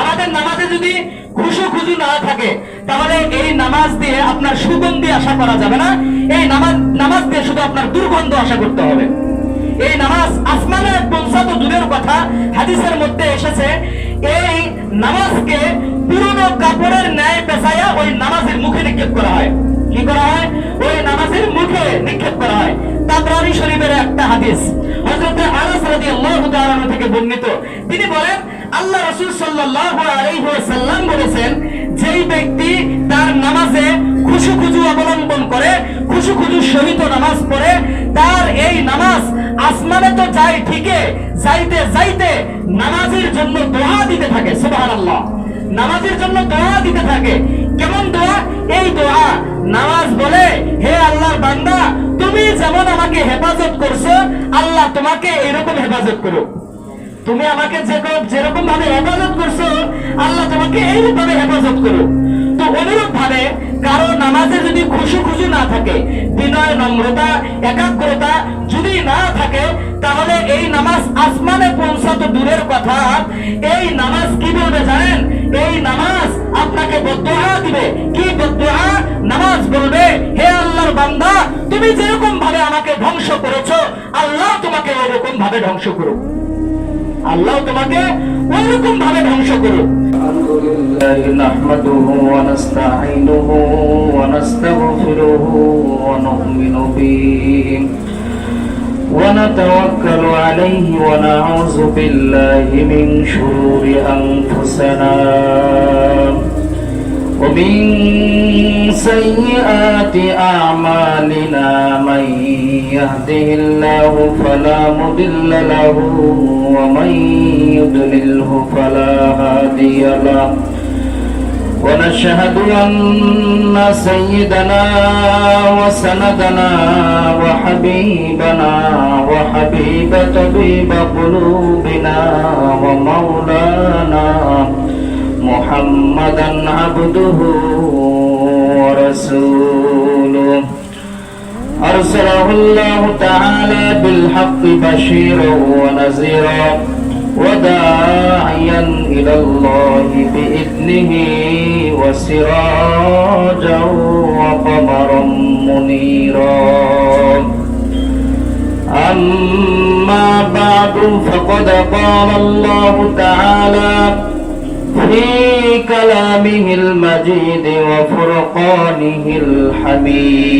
আমাদের নামাজে যদি খুশু খুজু না থাকে, তাহলে এই নামাজ দিয়ে আপনার সুগন্ধি আশা করা যাবে না। এই নামাজ নামাজ দিয়ে শুধু আপনার দুর্গন্ধ আশা করতে হবে। এই নামাজ আসমানে পৌঁছা দূরের কথা, হাদিসের মধ্যে এসেছে, এই নামাজকে পুরনো কাপড়ের ন্যায় পেঁচাইয়া ওই নামাজের মুখে নিক্ষেপ করা হয়। কি করা হয়? ওই নামাজের মুখে নিক্ষেপ করা হয়। তাবরানি শরীফের একটা হাদিস, হযরতে আনাস রাদিয়াল্লাহু তাআলা থেকে বর্ণিত। তিনি বলেন আল্লাহ রাসূল ওয়াসাল্লাম বলেছেন, যেই ব্যক্তি তার নামাজে খুশু খুজু অবলম্বন করে খুশু খুজু সহিত নামাজ পড়ে, তার এই নামাজ আসমানে তো যায় ঠিকই, যাইতে যাইতে নামাজের জন্য দোয়া দিতে থাকে, সুবহানাল্লাহ। নামাজের জন্য দোয়া দিতে থাকে। কেমন দোয়া? এই দোয়া, নামাজ বলে, হে আল্লাহর বান্দা, তুমি যেমন আমাকে হেফাজত করছ, আল্লাহ তোমাকে এরকম হেফাজত করুক। তুমি আমাকে যেরকম যেরকম ভাবে হেফাজত করছ, আল্লাহ তোমাকে এইভাবে হেফাজত করুক। তো অনুরূপ ভাবে কারও নামাজে যদি খুশু খুশু না থাকে, বিনয়, নম্রতা, একাগ্রতা যদি না থাকে, তাহলে এই নামাজ আসমানে পৌঁছা তো দূরের কথা। এই নামাজ কি বলবে জানেন? এই নামাজ আপনাকে বদুয়া দিবে। কি বদুয়া নামাজ বলবে, হে আল্লাহর বান্দা, তুমি যেরকম ভাবে আমাকে ধ্বংস করেছ, আল্লাহ তোমাকে এরকম ভাবে ধ্বংস করুক। আল্লাহ তোমাকে ওইরকম ভাবে ধ্বংস করুক الحمد لله نحمده ونستعينه ونستغفره ونؤمن به ونتوكل عليه ونعوذ بالله من شرور أنفسنا ومن سيئات أعمالنا من يهده الله فلا مضل له ومن يضلله فلا هادي له. ونشهد أن سيدنا وسندنا وحبيبنا وحبيب طبيب قلوبنا ومولانا محمدا عبده ورسوله أرسله الله تعالى بالحق بشيرا ونذيرا وداعيا إلى الله بإذنه وسراجا وقمرا منيرا أما بعد فقد قال الله تعالى في كلامه المجيد وفرقانه الحميد.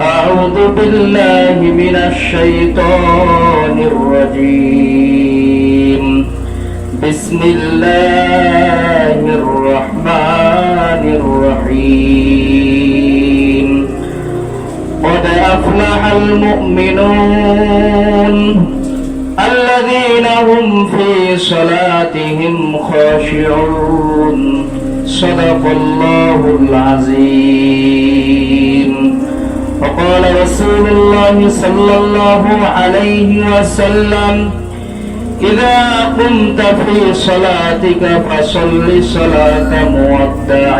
أعوذ بالله من الشيطان الرجيم. بسم الله الرحمن الرحيم. قد أفلح المؤمنون الذين هم في صلاتهم خاشعون. صدق الله العظيم. وقال رسول الله صلى الله عليه وسلم إذا قمت في صلاتك فصل صلاة مودع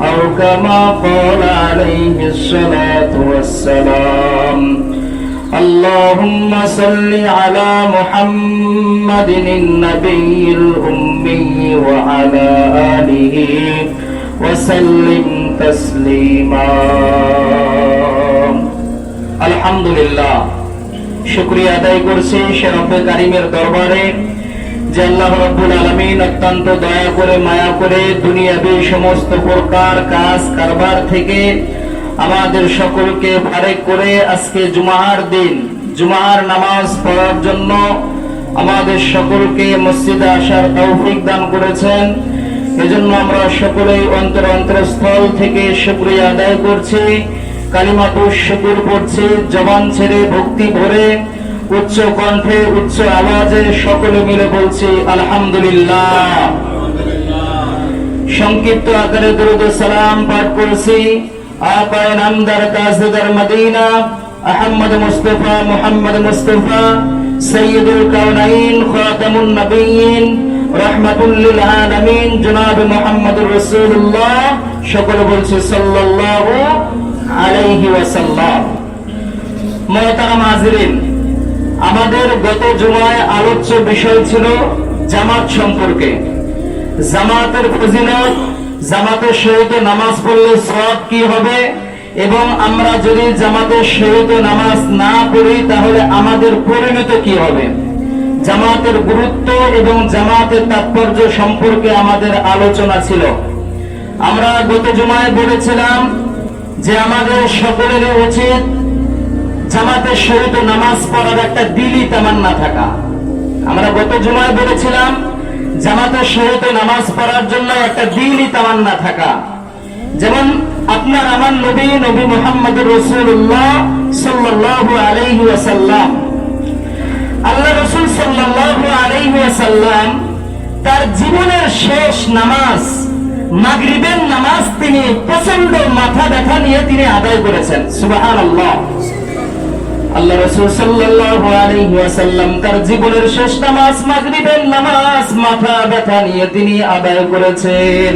أو كما قال عليه الصلاة والسلام. اللهم صل على محمد النبي الأمي وعلى آله وسلم تسليما الحمد لله শুক্রিয়া আদায় করছি সে রব্বে কারিমের দরবারে যে আল্লাহ রব্বুল আলমিন অত্যন্ত দয়া করে মায়া করে দুনিয়াবি সমস্ত প্রকার কাজ কারবার থেকে আমাদের সকলকে ফারেক করে আজকে জুমার দিন, জুমার নামাজ পড়ার জন্য আমাদের সকলকে মসজিদে আসার তৌফিক দান করেছেন। এজন্য আমরা সকলেই অন্তর অন্তরস্থল থেকে শুক্রিয়া আদায় করছি কালিমাতুর শুকুর পড়ছি জবান ছেড়ে ভক্তি ভরে, উচ্চ কণ্ঠে উচ্চ আওয়াজে সকলে মিলে বলছি, আলহামদুলিল্লাহ। সংক্ষিপ্ত আকারে দরুদ সালাম পাঠ করছি। আপায় নামদার Medina Ahmad Mustafa Muhammad Mustafa নবীন বলছে আমাদের গত জুমায় আলোচ্য বিষয় ছিল জামাত সম্পর্কে। জামাতের ফজিলত জামাতের সহিত নামাজ পড়লে সব কি হবে? এবং আমরা যদি জামাতের সহিত নামাজ না পড়ি, তাহলে আমাদের পরিণত কি হবে? জামাতের গুরুত্ব এবং জামাতের তাৎপর্য সম্পর্কে আমাদের আলোচনা ছিল। আমরা গত জুমায় বলেছিলাম যে আমাদের সকলেরই উচিত জামাতের সহিত নামাজ পড়ার একটা দিলি তামান্না থাকা। আমরা গত জুমায় বলেছিলাম জামাতের সহিত নামাজ পড়ার জন্য একটা দিলি তামান্না থাকা। যেমন আপনার আমার নবী নবী মোহাম্মদ রসুল্লাহ সাল্লাহ আলাইহি ওয়াসাল্লাম। আল্লাহ রসুল সাল্লাল্লাহু আলাইহি ওয়াসাল্লাম তার জীবনের শেষ নামাজ, মাগরিবের নামাজ তিনি প্রচণ্ড মাথা ব্যথা নিয়ে তিনি আদায় করেছেন। সুবহানাল্লাহ। আল্লাহ রসুল সাল্লাল্লাহু আলাইহি ওয়াসাল্লাম তার জীবনের শেষ নামাজ মাগরিবের নামাজ মাথা ব্যথা নিয়ে তিনি আদায় করেছেন।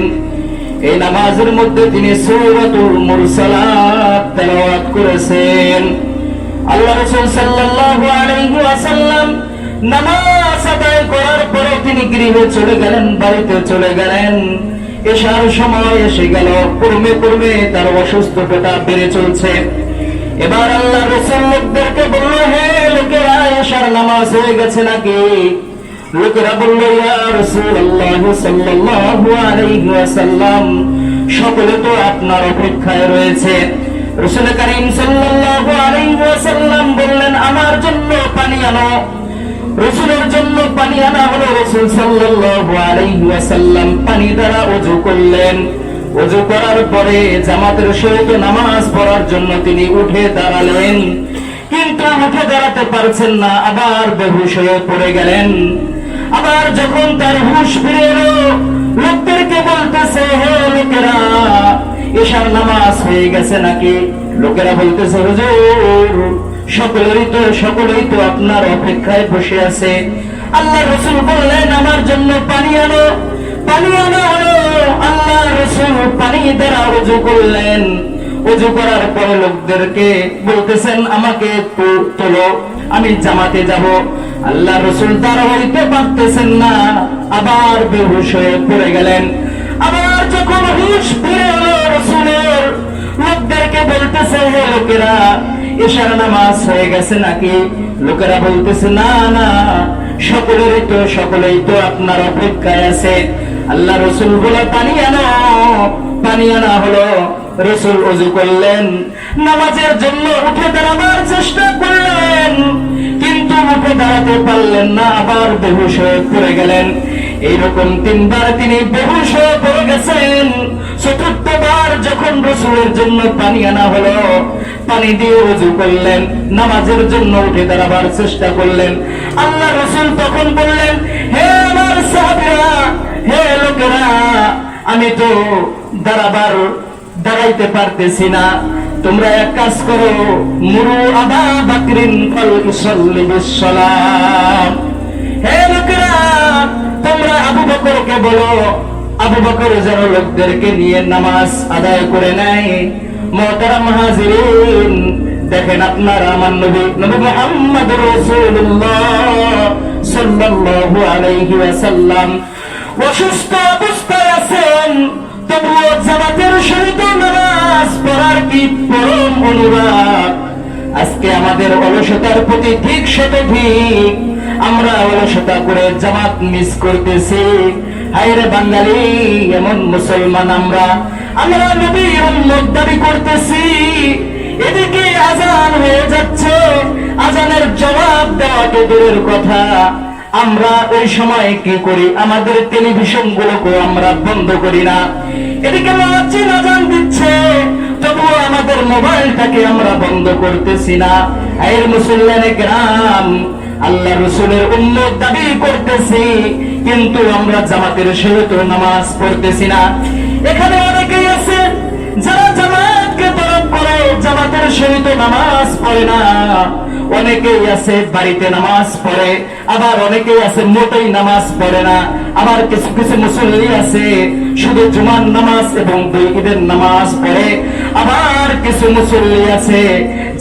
এই নামাজের মধ্যে তিনি সূরাতুল মুরসালাত তেলাওয়াত করেছেন। আল্লাহ রাসূল সাল্লাল্লাহু আলাইহি ওয়াসাল্লাম নামাজ আদায় করার পরে তিনি গৃহে চলে গেলেন, বাড়িতে চলে গেলেন। এশার সময় এসে গেল, কর্মে কর্মে তার অসুস্থতা বেড়ে চলছে। এবার আল্লাহ রসুল লোকদেরকে বলল, হে লোকেরা, এশার নামাজ হয়ে গেছে নাকি? লোকেরা বলল, ইয়া রাসূলুল্লাহ সাল্লাল্লাহু সকলে তো আপনার অপেক্ষায় রয়েছে। রসুল করিম সাল্লাল্লাহু আলাইহি বললেন, আমার জন্য পানি আনো। রসুলের জন্য পানি আনা হলো রসুল সাল্লাল্লাহু আলাইহি ওয়াসাল্লাম। পানি দ্বারা ওযু করলেন। ওযু করার পরে জামাতের সহিত নামাজ পড়ার জন্য তিনি উঠে দাঁড়ালেন। কিন্তু উঠে দাঁড়াতে পারছেন না, আবার বেহুশ হয়ে পড়ে গেলেন। আবার যখন তার হুশ ফিরে এলো, লোকদেরকে বলতেছে, হে লোকেরা, এশার নামাজ হয়ে গেছে নাকি? লোকেরা বলতেছে, হুজুর, সকলেরই তো, সকলেই তো আপনার অপেক্ষায় বসে আছে। আল্লাহ রসুল বললেন, আমার জন্য পানি আনো। পানি আনো হলো দ্বারা আমি জামাতে যাব। আল্লাহ রসুল তারা হইতে পারতেছেন না। আবার বেহুশ হয়ে পড়ে গেলেন। আবার যখন হুশ ফিরে এলো রসুলের, লোকদেরকে বলতেছে, হে লোকেরা এশার নামাজ হয়ে গেছে নাকি? লোকেরা বলতেছে, না না, সকলেরই তো, সকলেই তো আপনার অপেক্ষায় আছে। আল্লাহ রসুল বলে, পানি আনো। পানি আনা হলো। রসুল অজু করলেন। নামাজের জন্য উঠে দাঁড়াবার চেষ্টা করলেন। কিন্তু উঠে দাঁড়াতে পারলেন না, আবার বেহুশ হয়ে পড়ে গেলেন। এইরকম তিনবার তিনি বেহুশ হয়ে পড়ে গেছেন। চতুর্থবার যখন রসুলের জন্য পানি আনা হলো, পানি দিয়ে উজু করলেন। নামাজের জন্য উঠে দাঁড়াবার চেষ্টা করলেন। আল্লাহ রসুল তখন বললেন হে লোকেরা, আমি তো দাঁড়াবার, দাঁড়াইতে পারতেছি না। তোমরা এক কাজ করো, মুরু আবা বাকরিন ফল হে লোকেরা, তোমরা আবু বকরকে বলো, আবু বকর যেন লোকদেরকে নিয়ে নামাজ আদায় করে নেয়। মহতারাম হাজিরিন দেখেন আপনারা আমার নবী নবী মুহাম্মদ রাসূলুল্লাহ সাল্লাল্লাহু আলাইহি ওয়াসাল্লাম। অসুস্থ অবস্থায় আছেন, তবুও জামাতের সহিত নামাজ পড়ার কি পরম অনুরাগ? আজকে আমাদের অলসতার প্রতি ঠিক ঠিক আমরা অলসতা করে জামাত মিস করতেছি। হায়রে বাঙালি, এমন মুসলমান আমরা। আমরা নবীর উম্মত দাবি করতেছি, এদিকে আজান হয়ে যাচ্ছে, আজানের জবাব দেওয়া তো দূরের কথা। আমরা ওই সময় কি করি? আমাদের টেলিভিশন গুলোকে আমরা বন্ধ করি না। এদিকে মাচিন আজান দিচ্ছে, তবুও আমাদের মোবাইলটাকে আমরা বন্ধ করতেছি না। এর মুসল্লানে গ্রাম আল্লাহ রসুলের উন্নত দাবি করতেছি, কিন্তু আমরা জামাতের সহিত নামাজ পড়তেছি না। এখানে অনেকেই আছে, যারা জামাতকে তরফ করে, জামাতের সহিত নামাজ পড়ে না। অনেকেই আছে বাড়িতে নামাজ পড়ে, আবার অনেকেই আছে মোটেই নামাজ পড়ে না। আবার কিছু কিছু মুসল্লি আছে, শুধু জুমার নামাজ এবং দুই নামাজ পড়ে। আবার কিছু মুসল্লি আছে,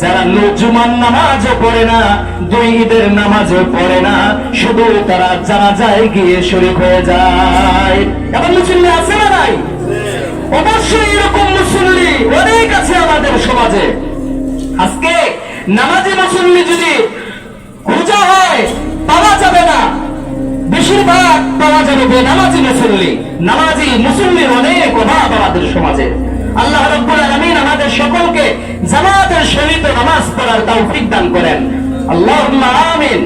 যারা জুমার নামাজও পড়ে না, দুই ঈদের নামাজও পড়ে না। শুধু তারা জানা যায় গিয়ে শরীর হয়ে যায়। এমন মুসল্লি আছে না নাই? অবশ্যই এরকম মুসল্লি অনেক আছে আমাদের সমাজে। আজকে নামাজি মুসল্লি যদি খোঁজা হয়, পাওয়া যাবে না। বেশিরভাগ পাওয়া যাবে বেনামাজি মুসল্লি। নামাজি মুসল্লির অনেক অভাব আমাদের সমাজে। আল্লাহ রব্বুল আলামিন আমাদের সকলকে জামাতের সহিত নামাজ পড়ার তৌফিক দান করেন। আল্লাহুম্মা আমিন।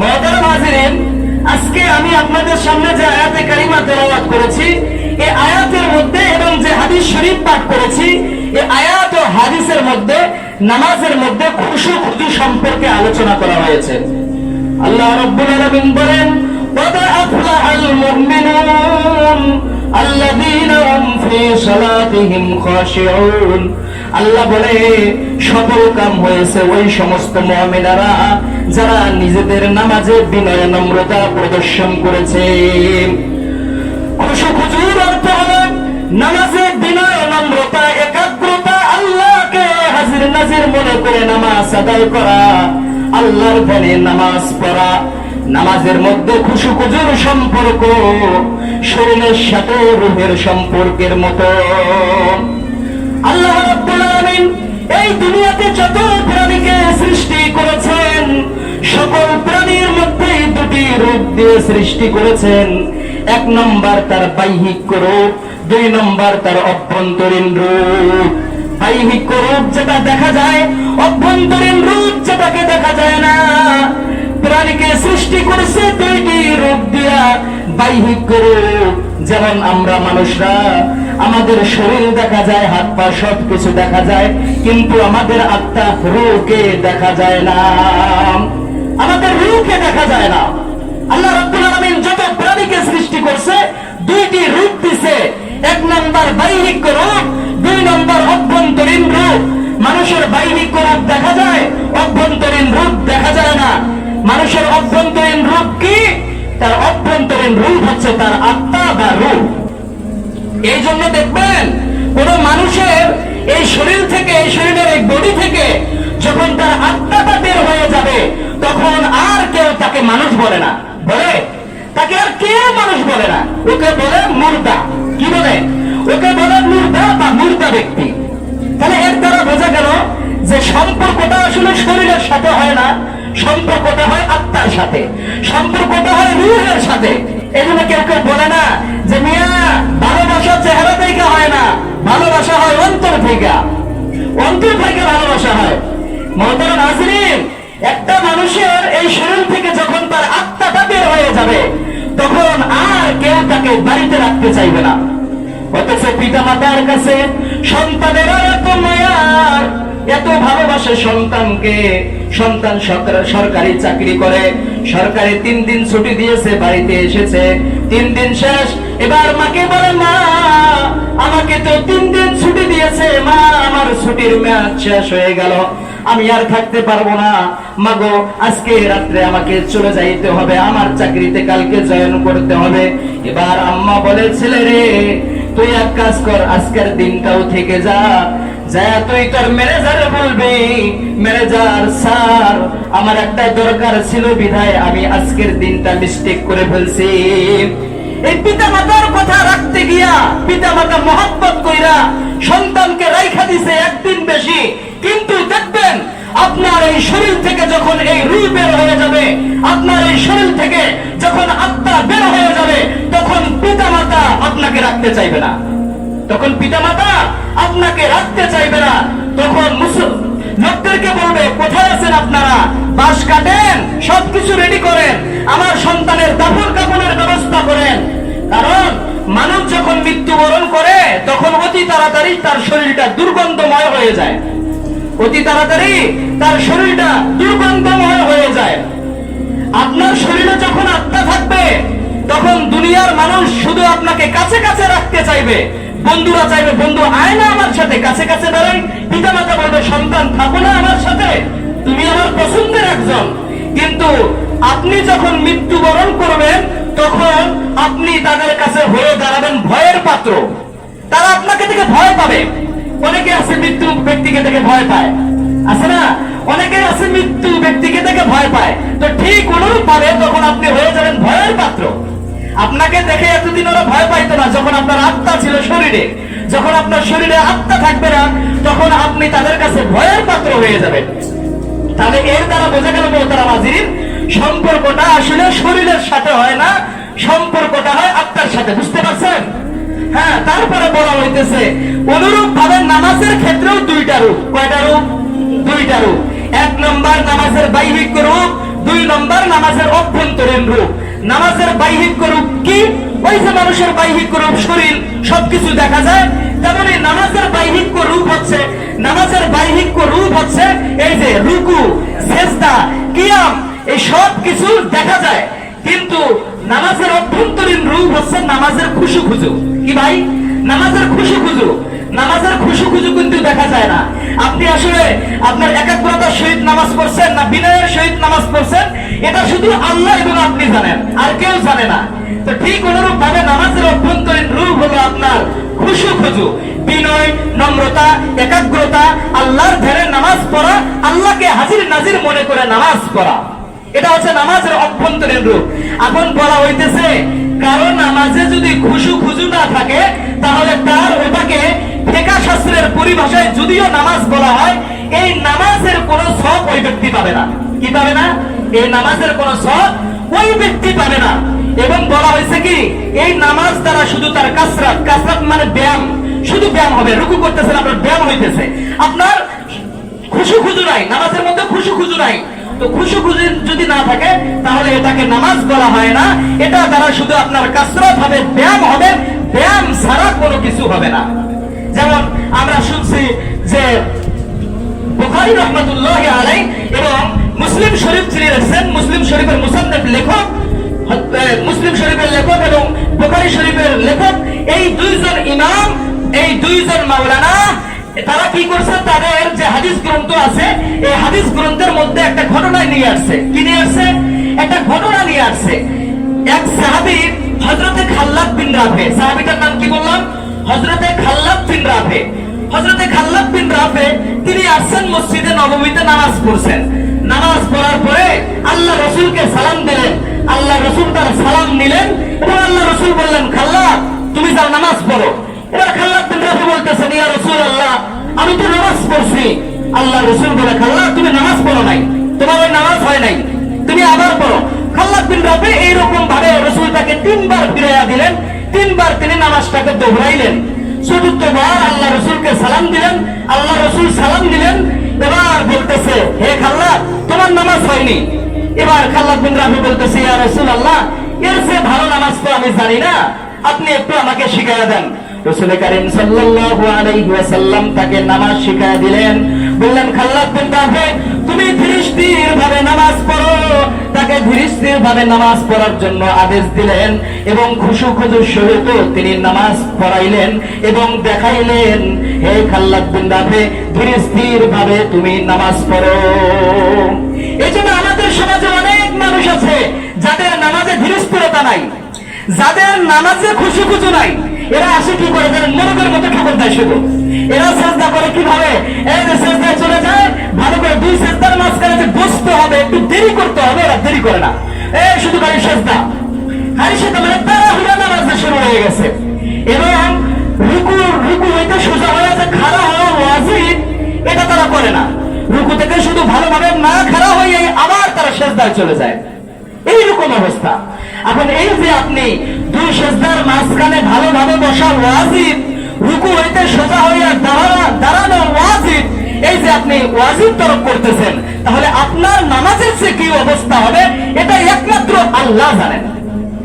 মহতারাম হাজিরিন, আজকে আমি আপনাদের সামনে যে আয়াতে কারিমা তেলাওয়াত করেছি এই আয়াতের মধ্যে এবং যে হাদিস শরীফ পাঠ করেছি এই আয়াত ও হাদিসের মধ্যে নামাজের মধ্যে খুশু খুশু সম্পর্কে আলোচনা করা হয়েছে আল্লাহ রব্বুল আলামিন বলেন قد أفلح المؤمنون الذين هم في صلاتهم خاشعون আল্লাহ বলে সফল কাম হয়েছে ওই সমস্ত মুমিনারা যারা নিজেদের নামাজে বিনয় নম্রতা প্রদর্শন করেছে খুশু খুজুর অর্থ হলো নামাজে বিনয় হাজির নাজির মনে করে নামাজ আদায় করা, আল্লাহর ধ্যানে নামাজ পড়া, নামাজের মধ্যে খুশু খুজুর সম্পর্ক, শরীরের সাথে রুহের সম্পর্কের মতো। আল্লাহ এই দুনিয়াতে যত প্রাণীকে সৃষ্টি করেছেন, সকল প্রাণীর মধ্যে দুটি রূপ দিয়ে সৃষ্টি করেছেন। এক নম্বর তার বাহ্যিক রূপ, দুই নম্বর তার অভ্যন্তরীণ রূপ। বাহ্যিক রূপ যেটা দেখা যায়, অভ্যন্তরীণ রূপ যেটাকে দেখা যায় না। প্রাণীকে সৃষ্টি করেছে দুইটি রূপ দিয়া। বাহ্যিক রূপ যেমন আমরা মানুষরা, আমাদের শরীর দেখা যায়, হাত পা সব কিছু দেখা যায়, কিন্তু আমাদের আত্মা রূপকে দেখা যায় না। আমাদের রূপকে দেখা যায় না। আল্লাহ রাব্বুল আলামিন যত প্রাণীকে সৃষ্টি করছে, দুইটি রূপ দিছে। এক নম্বর বাহ্যিক রূপ দুই নম্বর অভ্যন্তরীণ রূপ। মানুষের বাহ্যিক রূপ দেখা যায়, অভ্যন্তরীণ রূপ দেখা যায় না। মানুষের অভ্যন্তরীণ রূপ কি? তার অভ্যন্তরীণ রূপ হচ্ছে তার আত্মা বা রূপ। এই জন্য দেখবেন, কোন মানুষের এই শরীর থেকে, এই শরীরের এই বডি থেকে যখন তার আত্মাটা বের হয়ে যাবে, তখন আর কেউ তাকে মানুষ বলে না। বলে? তাকে আর কেউ মানুষ বলে না। ওকে বলে মুর্দা। কি বলে? ওকে বলে মুর্দা বা মুর্দা ব্যক্তি। তাহলে এর দ্বারা বোঝা গেল যে সম্পর্কটা আসলে শরীরের সাথে হয় না, সম্পর্কটা হয় আত্মার সাথে। সম্পর্কটা হয় রুহের সাথে। এজন্য কেউ কেউ বলে না যে, মিয়া ভালোবাসা চেহারা থেকে হয় না, ভালোবাসা হয় অন্তর থেকে। অন্তর থেকে ভালোবাসা হয়। মহতর নাজরিন, একটা মানুষের এই শরীর থেকে যখন তার আত্মাটা বের হয়ে যাবে, তখন আর কেউ তাকে বাড়িতে রাখতে চাইবে না। পিতা মাতার কাছে সন্তানেরা এত মায়ার, এত ভালোবাসে সন্তানকে সন্তান সরকার- চাকরি করে, সরকারি তিন দিন ছুটি দিয়েছে, বাড়িতে এসেছে, তিন দিন শেষ। এবার মাকে বলে, মা, আমাকে তো তিন দিন ছুটি দিয়েছে, মা, আমার ছুটির মেয়াদ শেষ হয়ে গেল। আমি আর থাকতে পারব না। মাগো, আজকে রাত্রে আমাকে চলে যাইতে হবে। আমার চাকরিতে কালকে জয়েন করতে হবে। এবার আম্মা বলে ছেলে রে তুই এক কাজ কর, আজকের দিনটাও থেকে যা। যা তুই তোর বলবি আমার একটা দরকার ছিল বিধায় আমি আজকের দিনটা মিস্টেক করে ফেলছি। এই পিতা মাতার কথা রাখতে গিয়া পিতা মাতা মহব্বত কইরা সন্তানকে রাইখা দিছে একদিন বেশি, কিন্তু দেখবেন আপনার এই শরীর থেকে যখন এই রুই বের হয়ে যাবে, আপনার এই শরীর থেকে যখন আত্মা বের হয়ে যাবে, তখন পিতা মাতা আপনাকে রাখতে চাইবে না। তখন পিতামাতা আপনাকে রাখতে চাইবে না। তখন লোকদেরকে বলবে, কোথায় আছেন আপনারা? বাস কাটেন, সবকিছু রেডি করেন, আমার সন্তানের দাফন কাপনের ব্যবস্থা করেন। কারণ মানুষ যখন মৃত্যুবরণ করে, তখন অতি তাড়াতাড়ি তার শরীরটা দুর্গন্ধময় হয়ে যায়। অতি তাড়াতাড়ি তার শরীরটা দুর্গন্ধময় হয়ে যায়। আপনার শরীরে যখন আত্মা থাকবে, তখন দুনিয়ার মানুষ শুধু আপনাকে কাছে কাছে রাখতে চাইবে। বন্ধুরা চাইবে, বন্ধু, আয় না আমার সাথে, কাছে কাছে দাঁড়াই। পিতা মাতা বলবে, সন্তান, থাকো না আমার সাথে, তুমি আমার পছন্দের একজন। কিন্তু আপনি যখন মৃত্যুবরণ করবেন, তখন আপনি তাদের কাছে হয়ে দাঁড়াবেন ভয়ের পাত্র। তারা আপনাকে থেকে ভয় পাবে। অনেকে আছে মৃত্যু ব্যক্তিকে দেখে ভয় পায়। আছে না? অনেকে আছে মৃত্যু ব্যক্তিকে দেখে ভয় পায়। তো ঠিক অনুরূপ ভাবে তখন আপনি হয়ে যাবেন ভয়ের পাত্র, আপনাকে দেখে এতদিন ওরা ভয় পাইতো না, যখন আপনার আত্মা ছিল শরীরে। যখন আপনার শরীরে আত্মা থাকবে না, তখন আপনি তাদের কাছে ভয়ের পাত্র হয়ে যাবেন। তাহলে এর দ্বারা বোঝা গেল মোহতারা মাজির সম্পর্কটা আসলে শরীরের সাথে হয় না হইতেছে অনুরূপ ভাবে নামাজের ক্ষেত্রেও দুইটা রূপ। কয়টা রূপ? দুইটা রূপ। এক নম্বর নামাজের বাইহিক রূপ, দুই নম্বর নামাজের অভ্যন্তরীণ রূপ। নামাজের বাইহিক রূপ কি? ওই যে মানুষের বাইহিক রূপ, শরীর, সবকিছু দেখা যায়। তেমনি নামাজের বাইহিক রূপ হচ্ছে, নামাজের বাইহিক রূপ হচ্ছে এই যে রুকু, সেজদা, কিয়াম, এই সব কিছু দেখা যায়। কিন্তু নামাজের অভ্যন্তরীণ রূপ হচ্ছে নামাজের খুশু খুজু কি ভাই? নামাজের খুশু খুজু। নামাজের খুশু খুজু কিন্তু দেখা যায় না। আপনি আসলে আপনার একাগ্রতার সহিত নামাজ পড়ছেন না বিনয়ের সহিত নামাজ পড়ছেন, এটা শুধু আল্লাহ এবং আপনি জানেন, আর কেউ জানে না। তো ঠিক অনুরূপ ভাবে নামাজের অভ্যন্তরীণ রূপ হলো আপনার খুশু খুজু। বিনয়, নম্রতা, একাগ্রতা, আল্লাহর ধ্যানে নামাজ পড়া, আল্লাহকে হাজির নাজির মনে করে নামাজ পড়া। এটা হচ্ছে নামাজের অভ্যন্তরীণ রূপ। এখন বলা হইতেছে কারও নামাজে যদি খুশু খুজু না থাকে, তাহলে তার ওটাকে ফেকা শাস্ত্রের পরিভাষায় যদিও নামাজ বলা হয়, এই নামাজের কোনো সব ওই ব্যক্তি পাবে না। কি পাবে না? এই নামাজের কোনো সব ওই ব্যক্তি পাবে না। এবং বলা হয়েছে কি, এই নামাজ দ্বারা শুধু তার কাসরাত কাসরাত মানে ব্যায়াম। শুধু ব্যায়াম হবে, রুকু করতেছেন, আপনার ব্যায়াম হইতেছে। আপনার খুশু খুজু নাই, নামাজের মধ্যে খুশু খুজু নাই। তো খুশু খুজু যদি না থাকে, তাহলে এটাকে নামাজ বলা হয় না। এটা দ্বারা শুধু আপনার কাসরত হবে, ব্যায়াম হবে, ব্যায়াম ছাড়া কোনো কিছু হবে না। যেমন আমরা শুনছি যে বুখারী রহমতুল্লাহ আলাই এবং মুসলিম শরীফ যিনি রেখেছেন মুসলিম শরীফের মুসান্নেফ লেখক মুসলিম শরীফের লেখক এবং বুখারী শরীফের লেখক, এই দুইজন ইমাম, এই দুইজন মাওলানা তারা কি করছে? তাদের যে হাদিস গ্রন্থ আছে, এই হাদিস গ্রন্থের মধ্যে একটা ঘটনা নিয়ে আসছে। কি নিয়ে আসছে? একটা ঘটনা নিয়ে আসছে। এক সাহাবী হযরতে খাল্লাদ বিন রাফে, সাহাবীটার নাম কি বললাম? হযরতে খাল্লাদ বিন রাফে। হযরতে খাল্লাদ বিন রাফে, তিনি আসছেন মসজিদে নববীতে নামাজ পড়ছেন। নামাজ পড়ার পরে আল্লাহ রসুলকে সালাম দিলেন। আল্লাহ রসুল তার সালাম নিলেন এবং আল্লাহ রসুল বললেন, খাল্লাদ, তুমি যাও নামাজ পড়ো। এবার বলতেছেন, ইয়া রসুল আল্লাহ আমি তো নামাজ পড়ছি। আল্লাহ রসুল বলে খাল্লাদ তুমি নামাজ পড়ো নাই। তোমার নামাজ হয় নাই। তুমি আবার পড়ো। খাল্লাদ বিন রাফে এইরকম ভাবে রসুল তাকে তিনবার ফিরাইয়া দিলেন। তিনবার তিনি নামাজটাকে দোহরাইলেন। চতুর্থবার আল্লাহ রসুলকে সালাম দিলেন। আল্লাহ রসুল সালাম দিলেন। এবার বলতেছে, হে খাল্লাদ তোমার নামাজ হয়নি। এবার খাল্লাদ বিন রাফি বলতেছে, ইয়া রসুল আল্লাহ এর সে ভালো নামাজ তো আমি জানি না। আপনি একটু আমাকে শিখাইয়া দেন। রসুল করিম সাল্লাল্লাহু আলাইহি ওয়াসাল্লাম তাকে নামাজ শিখাইয়া দিলেন। বললেন, খাল্লাদ বিন রাফি তুমি ধীরস্থির ভাবে নামাজ পড়ো। তাকে ধীরস্থির ভাবে নামাজ পড়ার জন্য আদেশ দিলেন এবং খুশু খুজুর সহিত তিনি নামাজ পড়াইলেন এবং দেখাইলেন, হে খাল্লাদ বিন রাফি ধীরস্থির ভাবে তুমি নামাজ পড়ো। এই জন্য আমাদের সমাজে অনেক মানুষ আছে যাদের নামাজে ধীরস্থিরতা নাই, যাদের নামাজে খুশি খুশু নাই। এরা আসে কি করে? যারা মোরগের মতো ঠাকুর দেয় শুধু? এরা চেষ্টা করে কীভাবে? এই যে চেষ্টায় চলে যায়, ভালো করে দুই চেষ্টার মাঝখানে যে বসতে হবে, একটু দেরি করতে হবে, এরা দেরি করে না। এই শুধু গাড়ি চেষ্টা। হারি সেটা মানে তারা হুড়া নামাজ শুরু হয়ে গেছে। এবং রুকু রুকু হইতে সোজা হয়ে যে খাড়া হওয়া ওয়াজিব, এটা তারা করে না। রুকু থেকে শুধু ভালোভাবে না খাড়া হয়ে আবার তারা সেজদায় চলে যায়। এইরকম অবস্থা। এখন এই যে আপনি দুই সেজদার মাঝখানে ভালোভাবে বসা ওয়াজিব রুকু হইতে সোজা হইয়া দাঁড়ানো দাঁড়ানো ওয়াজিব এই যে আপনি ওয়াজিব তরফ করতেছেন তাহলে আপনার নামাজের যে কি অবস্থা হবে এটা একমাত্র আল্লাহ জানেন।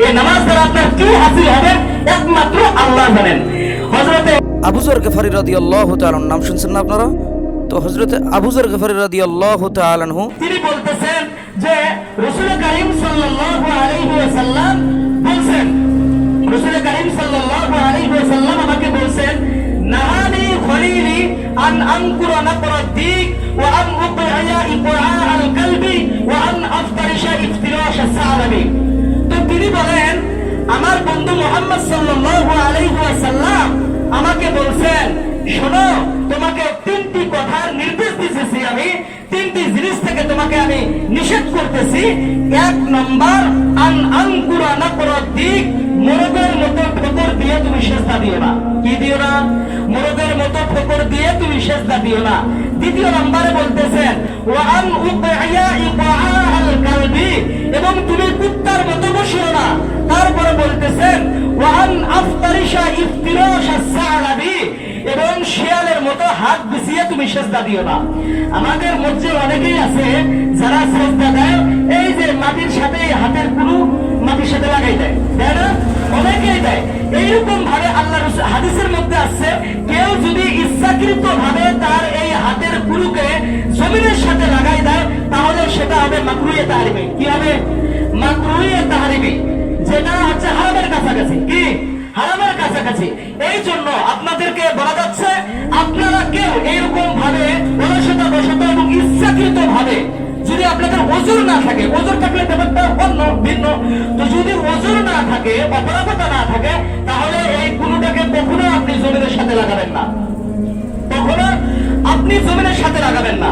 এই নামাজ দ্বারা আপনার কি হাসিল হবে একমাত্র আল্লাহ জানেন। হজরতে আবুজর গেফারি রাদি আল্লাহ নাম শুনছেন না আপনারা? তো হজরতে আবুজর গেফারি রাদি আল্লাহ তিনি বলতেছেন যে রসুল করিম সাল্লাল্লাহু আলাইহি ওয়াসাল্লাম রসুল করিম সাল্লাল্লাহু আলাইহি ওয়াসাল্লাম আমাকে বলছেন, নাহানি খলিলি আন আনকুরা নাকরা দিক ওয়া আন উকআয়া ইকআ আল কলবি ওয়া আন আফতারিশা ইফতিরাশ সালামি। তো তিনি বলেন, আমার বন্ধু মোহাম্মদ সাল্লাল্লাহু আলাইহি ওয়াসাল্লাম আমাকে বলছেন, শোনো, তোমাকে তিনটি কথা করি তিনটি জিনিস থেকে তোমাকে আমি নিষেধ করতেছি। এক নম্বর, আন আঙ্কুরা না দিক মোরগের মতো ঠোকর দিয়ে তুমি সেজদা দিও না। কি দিও না? মোরগের মতো ঠোকর দিয়ে তুমি সেজদা দিও না। দ্বিতীয় নম্বরে বলতেছেন ওয়ান উকআইয়া ইকআআল কালবি এবং তুমি কুত্তার মতো বসিও না। তারপরে বলতেছেন ওয়ান আফতারিশা ইফতিরাশা সালাবি এবং শিয়ালের মতো হাত বিছিয়ে তুমি সেজদা দিও না। আমাদের মধ্যে অনেকেই আছে, যারা সেজদা দেয়, এই যে মাটির সাথে হাতের কুলু মাটির সাথে লাগাই দেয়। তাই না? অনেকেই দেয়। এইরকম ভাবে আল্লাহ হাদিসের মধ্যে আসছে কেউ যদি ইচ্ছাকৃত ভাবে তার এই হাতের কুলুকে জমিনের সাথে লাগাই দেয়, তাহলে সেটা হবে মাকরুয়ে তাহারিমি। কি হবে? মাকরুয়ে তাহারিমি। যেটা হচ্ছে হারামের কাছাকাছি। কি? হারামের কাছাকাছি। এই জন্য আপনাদেরকে বলা যাচ্ছে, আপনারা কেউ এইরকম ভাবে অলসতা বসত এবং ইচ্ছাকৃত ভাবে যদি আপনাদের ওজোর না থাকে, ওজোর থাকলে ব্যাপারটা অন্য, ভিন্ন। তো যদি ওজোর না থাকে, অপরাধতা না থাকে, তাহলে এই কুলুটাকে কখনো আপনি জমিনের সাথে লাগাবেন না। কখনো আপনি জমিনের সাথে লাগাবেন না।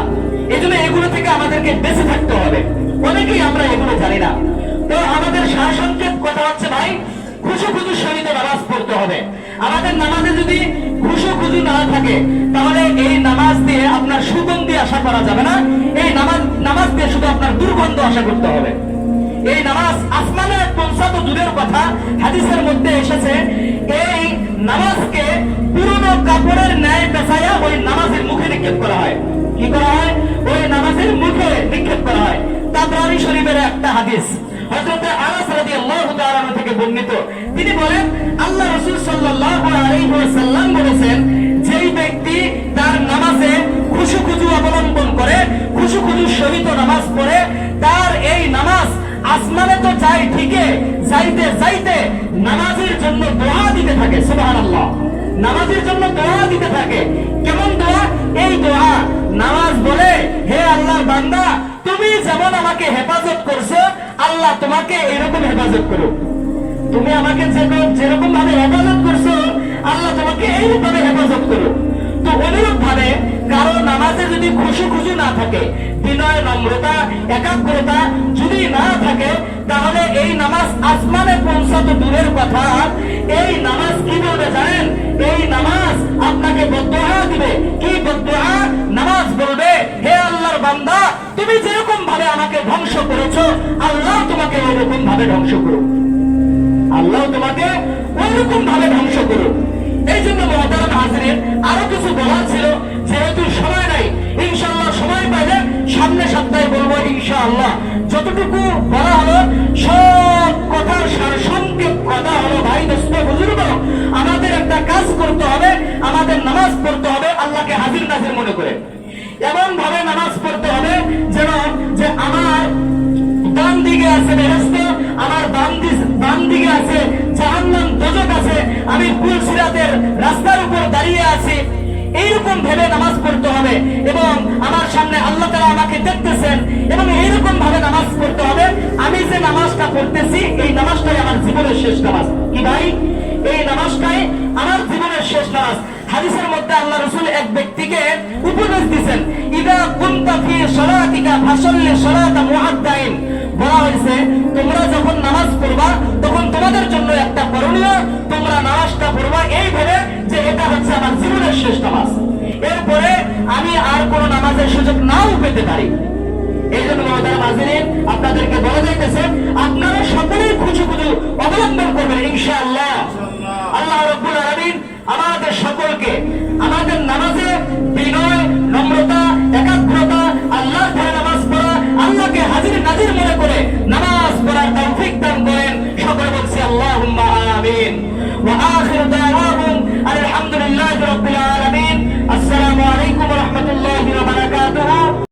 এই জন্য এগুলো থেকে আমাদেরকে বেঁচে থাকতে হবে। অনেকেই আমরা এগুলো জানি না। তো আমাদের সারসংক্ষেপ কথা হচ্ছে ভাই খুশু খুশু সহিত নামাজ পড়তে হবে। আমাদের নামাজে যদি খুশু খুশু না থাকে, তাহলে এই নামাজ দিয়ে আপনার সুগন্ধি আশা করা যাবে না। এই নামাজ নামাজ দিয়ে শুধু আপনার দুর্গন্ধ আশা করতে হবে। এই নামাজ আসমানে পৌঁছা দূরের কথা, হাদিসের মধ্যে এসেছে, এই নামাজকে পুরনো কাপড়ের ন্যায় পেছাইয়া ওই নামাজের মুখে নিক্ষেপ করা হয়। কি করা হয়? ওই নামাজের মুখে নিক্ষেপ করা হয়। তাবরানি শরীফের একটা হাদিস। হযরত আনাস তাআলা থেকে বর্ণিত। তিনি বলেন, আল্লাহ বলেছেন, যেই ব্যক্তি তার নামাজে খুশু খুজু অবলম্বন করে, খুশু সহিত নামাজ পড়ে, তার এই নামাজ আসমানে তো যায় যাইতে যাইতে নামাজের জন্য দোয়া দিতে থাকে নামাজের জন্য দোয়া দিতে থাকে। কেমন দোয়া? এই দোয়া, নামাজ বলে, হে আল্লাহর বান্দা, তুমি যেমন আমাকে হেফাজত করছ আল্লাহ তোমাকে এরকম হেফাজত করো তুমি আমাকে যেরকম ভাবে হেফাজত করছ, আল্লাহ তোমাকে এইরকম ভাবে হেফাজত করো তো অনুরূপ ভাবে কারও নামাজে যদি খুশি খুশি না থাকে, বিনয়, নম্রতা, একাগ্রতা যদি না থাকে তাহলে এই নামাজ আসমানে পৌঁছাতো দূরের কথা। এই নামাজ কি বলবে জানেন? এই নামাজ আপনাকে বদয়া দিবে। কি বদয়া নামাজ বলবে, হে আল্লাহর বান্দা, তুমি যেরকম ভাবে আমাকে ধ্বংস করেছ, আল্লাহ তোমাকে ওরকম ভাবে ধ্বংস করুক। আল্লাহ তোমাকে ওইরকম ভাবে ধ্বংস করুন এই জন্য মহতারাম হাজরিন, আরও কিছু বলার ছিল, যেহেতু সময় নাই, ইনশাআল্লাহ সময় পাইলে সামনে সপ্তাহে বলব ইনশাআল্লাহ। যতটুকু বলা করতে হবে, আমাদের নামাজ পড়তে হবে, আল্লাহকে হাজির নাজির মনে করে। এমন ভাবে নামাজ পড়তে হবে যেন, যে আমার ডান দিকে আছে বেহেস্ত আমার বাম বাম দিকে আছে জাহান্নাম দজক আছে, আমি কুল সিরাতের রাস্তার উপর দাঁড়িয়ে আছি। এইরকম ভেবে নামাজ পড়তে হবে এবং আমার সামনে আল্লাহ তারা আমাকে দেখতেছেন এবং এইরকম ভাবে নামাজ পড়তে হবে। আমি যে নামাজটা পড়তেছি, এই নামাজটাই আমার জীবনের শেষ নামাজ। কি ভাই? এই নামাজটাই আমার জীবনের শেষ নামাজ। হাদিসের মধ্যে আল্লাহ রসুল এক ব্যক্তিকে উপদেশ দিচ্ছেন ইদা কুনতা ফি সলাতিকা ফাসাল্লি সলাতা মুআদ্দাইন। বলা হয়েছে তোমরা যখন নামাজ পড়বা তখন তোমাদের জন্য একটা করণীয় তোমরা নামাজটা পড়বা এই ভেবে যে এটা হচ্ছে আমার জীবনের শেষ নামাজ। এরপরে আমি আর কোনো নামাজের সুযোগ নাও পেতে পারি। এই জন্য মহোদয় হাজিরিন আপনাদেরকে বলা যাইতেছে আপনারা সকলেই খুশি খুশি অবলম্বন করবেন ইনশাআল্লাহ। আল্লাহ রব্বুল আলামিন আমাদের সকলকে, আমাদের নামাজে বিনয়, নম্রতা, একাগ্রতা আল্লাহ নামাজ পড়া, আল্লাহকে হাজির নাজির মনে করে নামাজ পড়ার তৌফিক দান করুন